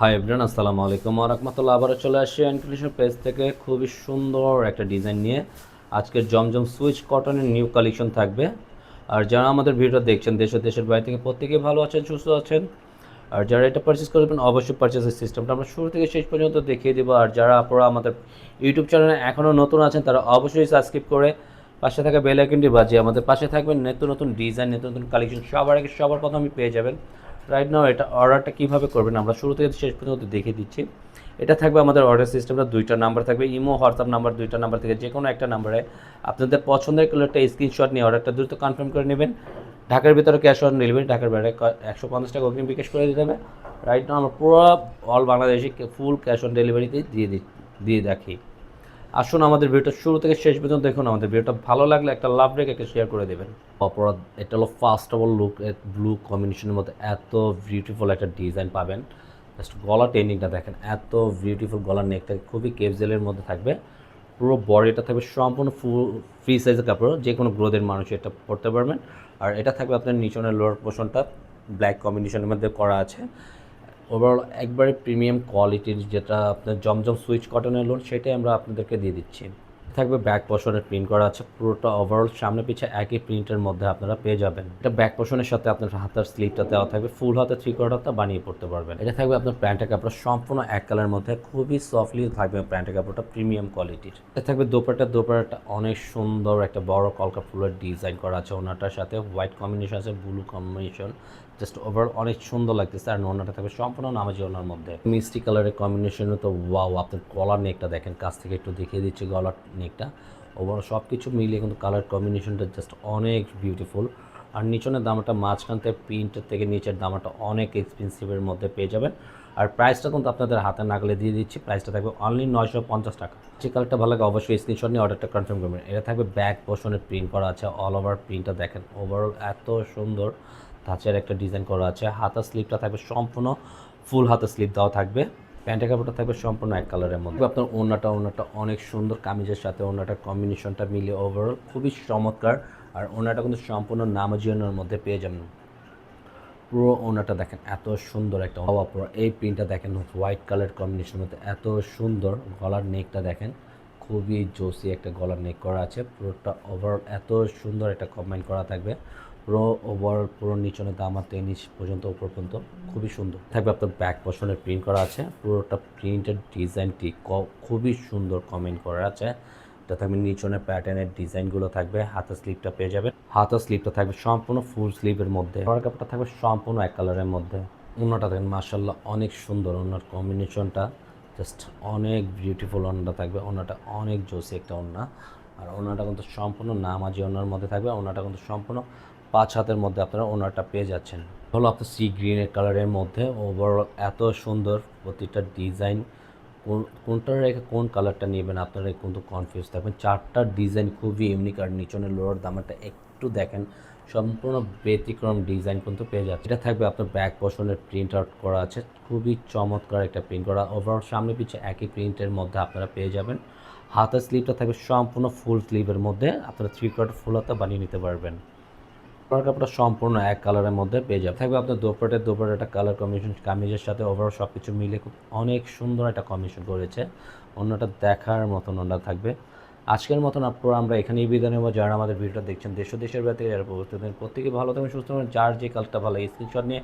Hi everyone আসসালামু আলাইকুম রহমতুল্লাহ। আবারও চলে আসি ইনক্লুশন পেজ থেকে। খুবই সুন্দর একটা ডিজাইন নিয়ে আজকের জমজম সুইচ কটনের নিউ কালেকশন থাকবে। আর যারা আমাদের ভিডিও দেখছেন, দেশ ও দেশের বাইরে থেকে প্রত্যেকেই ভালো আছেন, সুস্থ আছেন, আর যারা এটা পারচেস করবেন অবশ্যই পারচেসের সিস্টেমটা আমরা শুরু থেকে শেষ পর্যন্ত দেখিয়ে দেবো। আর যারা আপনারা আমাদের ইউটিউব চ্যানেলে এখনও নতুন আছেন, তারা অবশ্যই সাবস্ক্রাইব করে পাশে থাকা বেল আইকনটি বাজিয়ে আমাদের পাশে থাকবেন। নিত্য নতুন ডিজাইন নিত্য নতুন কালেকশন সবার আগে সবার প্রথমে পেয়ে যাবেন। রাইট নাও এটা অর্ডারটা কীভাবে করবেন আমরা শুরু থেকে শেষ পর্যন্ত দেখিয়ে দিচ্ছি। এটা থাকবে আমাদের অর্ডার সিস্টেমটা দুইটা নাম্বার থাকবে ইমো হোয়াটসঅ্যাপ নাম্বার দুইটা নাম্বার থেকে যে কোনো একটা নাম্বারে আপনাদের পছন্দের কালারটা স্ক্রিনশট নিয়ে অর্ডারটা দ্রুত কনফার্ম করে নেবেন। ঢাকার ভিতরে ক্যাশ অন ডেলিভারি ঢাকার বাইরে একশো পঞ্চাশ টাকা অগ্রিম বিকাশ করে দিতে হবে। রাইট নাও আমরা পুরো অল বাংলাদেশে ফুল ক্যাশ অন ডেলিভারিতে দিয়ে দিই দিয়ে রাখি। আসুন আমাদের ভিডিওটা শুরু থেকে শেষ পর্যন্ত দেখুন, আমাদের ভিডিওটা ভালো লাগলে একটা লাভ রেখে একটা শেয়ার করে দেবেন। অপরাধ, এটা হলো first of all look blue কম্বিনেশনের মধ্যে এত বিউটিফুল একটা ডিজাইন পাবেন। জাস্ট গলা টেনিংটা দেখেন, এত বিউটিফুল গলার নেকটা খুবই কেপজেলের মধ্যে থাকবে। পুরো বডিটা থাকবে সম্পূর্ণ ফুল ফ্রি সাইজের কাপড় যে কোনো গ্রোদের মানুষ এটা পরতে পারবেন। আর এটা থাকবে আপনার নিচনের লোয়ার পোর্শনটা ব্ল্যাক কম্বিনেশনের মধ্যে করা আছে। ওভারঅল একবারে প্রিমিয়াম কোয়ালিটির যেটা আপনার জমজম সুইচ কটনের লোন সেটাই আমরা আপনাদেরকে দিয়ে দিচ্ছি। থাকবে ব্যাক পোর্শনের প্রিন্ট করা আছে, পুরোটা ওভারঅল সামনে পিছে একই প্রিন্টের মধ্যে আপনারা পেয়ে যাবেন। এটা ব্যাক পোর্শনের সাথে আপনার হাতার স্লিপটা দেওয়া থাকবে ফুল হাতে থ্রি কোয়ার্টারটা বানিয়ে পড়তে পারবেন। এটা থাকবে আপনার প্যান্টের কাপড়, সম্পূর্ণ এক কালার মধ্যে, খুবই সফটলি থাকবে প্যান্টের কাপড়টা প্রিমিয়াম কোয়ালিটির এটা থাকবে দোপাটা দোপাটাটা অনেক সুন্দর একটা বড় কলকা ফুলের ডিজাইন করা আছে ওনাটার সাথে হোয়াইট কম্বিনেশন আছে ব্লু কম্বিনেশন জাস্ট ওভারঅল অনেক সুন্দর লাগতেছে আর ওনাটা থাকবে সম্পূর্ণ নামাজি ওনার মধ্যে। মিষ্টি কালারের কম্বিনেশনে তো ওয়াও আপনার গলার নেকটা দেখেন, কাছ থেকে একটু দেখিয়ে দিচ্ছি গলার নেকটা। ওভারঅল সব কিছু মিলিয়ে কিন্তু কালার কম্বিনেশনটা জাস্ট অনেক বিউটিফুল আর নিচনের দামটা মাঝখান থেকে প্রিন্টের থেকে নিচের দামটা অনেক এক্সপেন্সিভের মধ্যে পেয়ে যাবেন। আর প্রাইসটা কিন্তু আপনাদের হাতে নাগলে দিয়ে দিচ্ছি প্রাইসটা থাকবে অনলি নয়শো পঞ্চাশ টাকা। যে কালারটা ভালো লাগে অবশ্যই স্ক্রিনশট নিয়ে অর্ডারটা কনফার্ম করবেন। এটা থাকবে ব্যাক পোর্শনের প্রিন্ট করা আছে অল ওভার প্রিন্টটা দেখেন। ওভারঅল এত সুন্দর। ধাঁচের একটা ডিজাইন করা আছে। হাতা স্লিপটা থাকবে সম্পূর্ণ ফুল হাতা স্লিপ দেওয়া থাকবে। প্যান্টের কাপড়টা থাকবে সম্পূর্ণ এক কালারের মধ্যে। আপনার ওনাটা ওনাটা অনেক সুন্দর, কামিজের সাথে ওনাটার কম্বিনেশনটা মিলে ওভারঅল খুবই চমৎকার। আর ওনাটা কিন্তু সম্পূর্ণ নামাজিয়ানোর মধ্যে পেয়ে যাবেন। পুরো ওনাটা দেখেন, এত সুন্দর একটা হওয়া পুরো এই প্রিন্টটা দেখেন হোয়াইট কালার কম্বিনেশনের মধ্যে এত সুন্দর গলার নেকটা দেখেন। খুবই জোসি একটা গলার নেক করা আছে। পুরোটা ওভারঅল এত সুন্দর একটা কম্বাইন করা থাকবে। পুরো ওভার পুরো নিচনে দামা নিচ পর্যন্ত উপর পর্যন্ত। খুবই সুন্দর। থাকবে আপনার ব্যাক পশনের প্রিন্ট করা আছে। পুরোটা প্রিন্টের ডিজাইনটি খুবই সুন্দর কমেন্ট করা আছে। এটা থাকবে নিচনে প্যাটার্নের ডিজাইনগুলো থাকবে। হাতের স্লিপটা পেয়ে যাবে হাতের স্লিপটা থাকবে সম্পূর্ণ ফুল স্লিভের মধ্যে। গলার কাপড়টা থাকবে সম্পূর্ণ এক কালারের মধ্যে। অন্যটা দেখেন মার্শাল্লাহ অনেক সুন্দর ওনার কম্বিনেশনটা জাস্ট অনেক বিউটিফুল ওনাটা থাকবে। ওনাটা অনেক জোসি একটা ওনা। আর ওনাটা কিন্তু সম্পূর্ণ নামাজি ওনার মধ্যে থাকবে। ওনাটা কিন্তু সম্পূর্ণ পাঁচ হাতের মধ্যে আপনারা ওনারটা পেয়ে যাচ্ছেন। হলো আপনার সি গ্রিনের কালারের মধ্যে ওভারঅল এত সুন্দর প্রতিটা ডিজাইন কোনটা রেখে কোন কালারটা নেবেন আপনারা কিন্তু কনফিউজ থাকবেন। চারটা ডিজাইন খুবই ইউনিক আর নিচনের লোয়ার দামটা একটু দেখেন, সম্পূর্ণ ব্যতিক্রম ডিজাইন কিন্তু পেয়ে যাচ্ছে এটা থাকবে আপনার ব্যাক পশনের প্রিন্ট আউট করা আছে। খুবই চমৎকার একটা প্রিন্ট করা। ওভারঅল সামনে পিছিয়ে একই প্রিন্টের মধ্যে আপনারা পেয়ে যাবেন। হাতের স্লিভটা থাকবে সম্পূর্ণ ফুল স্লিভের মধ্যে। আপনারা থ্রি কোয়ার্টার ফুল হাতে বানিয়ে নিতে পারবেন। কাপড়টা সম্পূর্ণ এক কালারের মধ্যে পেয়ে যাবে। থাকবে আপনার দোপাটের দোপাটে একটা কালার কমিশন কামিজের সাথে ওভারঅল সব কিছু মিলে খুব অনেক সুন্দর একটা কমিশন করেছে। অন্যটা দেখার মতন অন্য থাকবে। আজকের মতন আপনারা আমরা এখানেই বিদায় নেব। যারা আমাদের ভিডিওটা দেখছেন দেশ দেশের থেকে, যারা প্রস্তুত প্রত্যেকে ভালো থাকবেন, সুস্থ যার যে কালারটা ভালো স্ক্রিনশট নিয়ে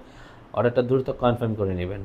অর্ডারটা দ্রুত কনফার্ম করে নেবেন।